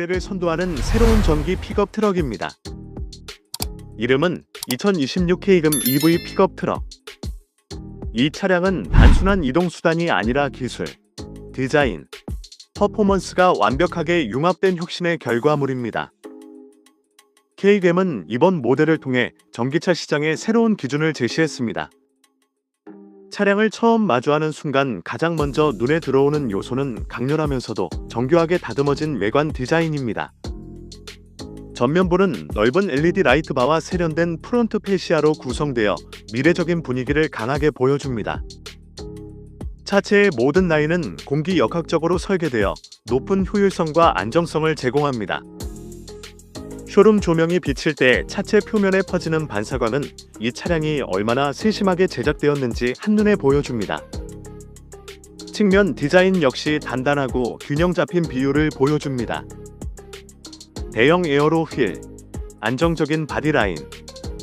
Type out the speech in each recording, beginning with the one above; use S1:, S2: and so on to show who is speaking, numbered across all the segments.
S1: 미래를 선도하는 새로운 전기 픽업 트럭입니다. 이름은 2026 K금 EV 픽업 트럭. 이 차량은 단순한 이동 수단이 아니라 기술, 디자인, 퍼포먼스가 완벽하게 융합된 혁신의 결과물입니다. K겜은 이번 모델을 통해 전기차 시장의 새로운 기준을 제시했습니다. 차량을 처음 마주하는 순간 가장 먼저 눈에 들어오는 요소는 강렬하면서도 정교하게 다듬어진 외관 디자인입니다. 전면부는 넓은 LED 라이트 바와 세련된 프론트 페시아로 구성되어 미래적인 분위기를 강하게 보여줍니다. 차체의 모든 라인은 공기 역학적으로 설계되어 높은 효율성과 안정성을 제공합니다. 쇼룸 조명이 비칠 때 차체 표면에 퍼지는 반사광은 이 차량이 얼마나 세심하게 제작되었는지 한눈에 보여줍니다. 측면 디자인 역시 단단하고 균형 잡힌 비율을 보여줍니다. 대형 에어로 휠, 안정적인 바디라인,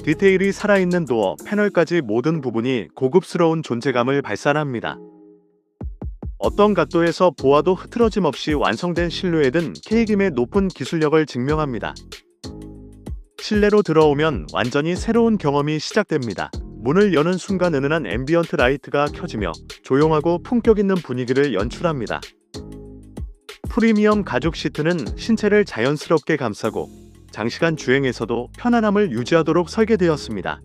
S1: 디테일이 살아있는 도어, 패널까지 모든 부분이 고급스러운 존재감을 발산합니다. 어떤 각도에서 보아도 흐트러짐 없이 완성된 실루엣은 K김의 높은 기술력을 증명합니다. 실내로 들어오면 완전히 새로운 경험이 시작됩니다. 문을 여는 순간 은은한 앰비언트 라이트가 켜지며 조용하고 품격 있는 분위기를 연출합니다. 프리미엄 가죽 시트는 신체를 자연스럽게 감싸고 장시간 주행에서도 편안함을 유지하도록 설계되었습니다.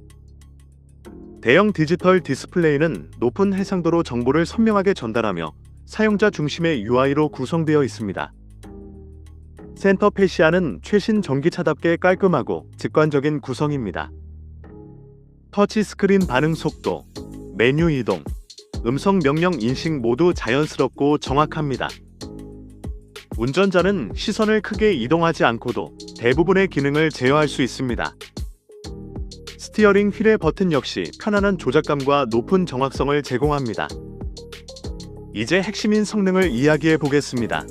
S1: 대형 디지털 디스플레이는 높은 해상도로 정보를 선명하게 전달하며 사용자 중심의 UI로 구성되어 있습니다. 센터 페시아는 최신 전기차답게 깔끔하고 직관적인 구성입니다. 터치 스크린 반응 속도, 메뉴 이동, 음성 명령 인식 모두 자연스럽고 정확합니다. 운전자는 시선을 크게 이동하지 않고도 대부분의 기능을 제어할 수 있습니다. 스티어링 휠의 버튼 역시 편안한 조작감과 높은 정확성을 제공합니다. 이제 핵심인 성능을 이야기해 보겠습니다.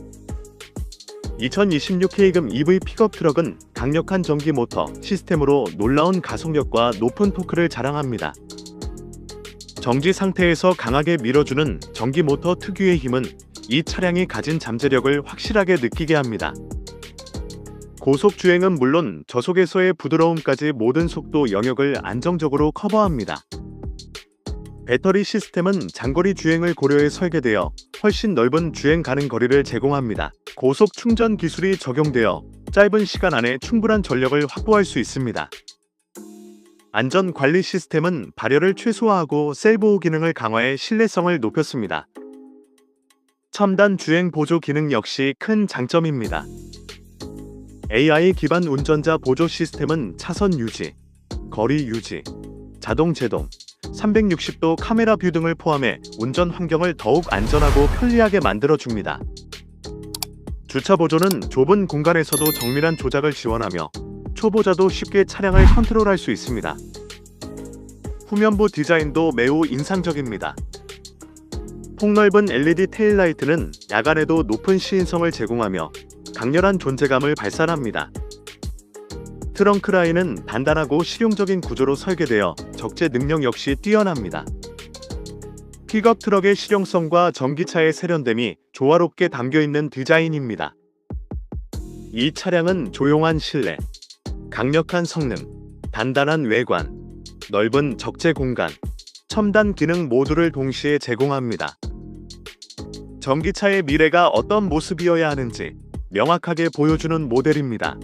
S1: 2026 K금 EV 픽업 트럭은 강력한 전기 모터 시스템으로 놀라운 가속력과 높은 토크를 자랑합니다. 정지 상태에서 강하게 밀어주는 전기 모터 특유의 힘은 이 차량이 가진 잠재력을 확실하게 느끼게 합니다. 고속 주행은 물론 저속에서의 부드러움까지 모든 속도 영역을 안정적으로 커버합니다. 배터리 시스템은 장거리 주행을 고려해 설계되어 훨씬 넓은 주행 가능 거리를 제공합니다. 고속 충전 기술이 적용되어 짧은 시간 안에 충분한 전력을 확보할 수 있습니다. 안전 관리 시스템은 발열을 최소화하고 셀 보호 기능을 강화해 신뢰성을 높였습니다. 첨단 주행 보조 기능 역시 큰 장점입니다. AI 기반 운전자 보조 시스템은 차선 유지, 거리 유지, 자동 제동, 360도 카메라 뷰 등을 포함해 운전 환경을 더욱 안전하고 편리하게 만들어줍니다. 주차 보조는 좁은 공간에서도 정밀한 조작을 지원하며 초보자도 쉽게 차량을 컨트롤할 수 있습니다. 후면부 디자인도 매우 인상적입니다. 폭넓은 LED 테일라이트는 야간에도 높은 시인성을 제공하며 강렬한 존재감을 발산합니다. 트렁크 라인은 단단하고 실용적인 구조로 설계되어 적재 능력 역시 뛰어납니다. 픽업 트럭의 실용성과 전기차의 세련됨이 조화롭게 담겨 있는 디자인입니다. 이 차량은 조용한 실내, 강력한 성능, 단단한 외관, 넓은 적재 공간, 첨단 기능 모두를 동시에 제공합니다. 전기차의 미래가 어떤 모습이어야 하는지 명확하게 보여주는 모델입니다.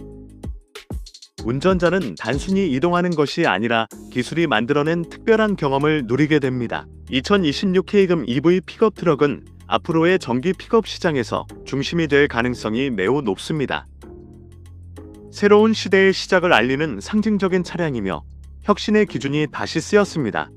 S1: 운전자는 단순히 이동하는 것이 아니라 기술이 만들어낸 특별한 경험을 누리게 됩니다. 2026 K금 EV 픽업 트럭은 앞으로의 전기 픽업 시장에서 중심이 될 가능성이 매우 높습니다. 새로운 시대의 시작을 알리는 상징적인 차량이며 혁신의 기준이 다시 쓰였습니다.